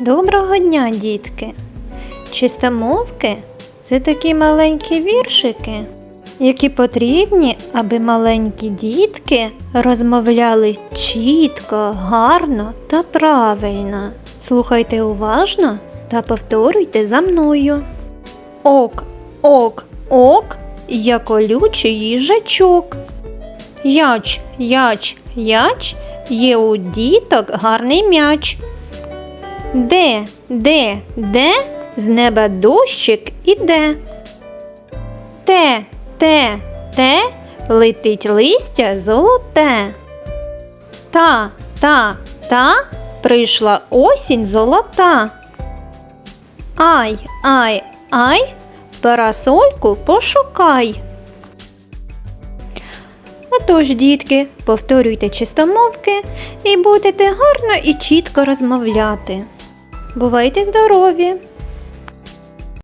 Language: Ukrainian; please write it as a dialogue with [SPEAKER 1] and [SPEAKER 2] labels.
[SPEAKER 1] Доброго дня, дітки! Чистомовки це такі маленькі віршики, які потрібні, аби маленькі дітки розмовляли чітко, гарно та правильно. Слухайте уважно та повторюйте за мною. Ок, ок, ок, я колючий їжачок. Яч, яч, яч, є у діток гарний м'яч. Де, де, де з неба дощик іде? Те, те, те летить листя золоте. Та, та, та прийшла осінь золота. Ай, ай, ай, парасольку пошукай. Отож, дітки, повторюйте чистомовки і будете гарно і чітко розмовляти. Бувайте здорові!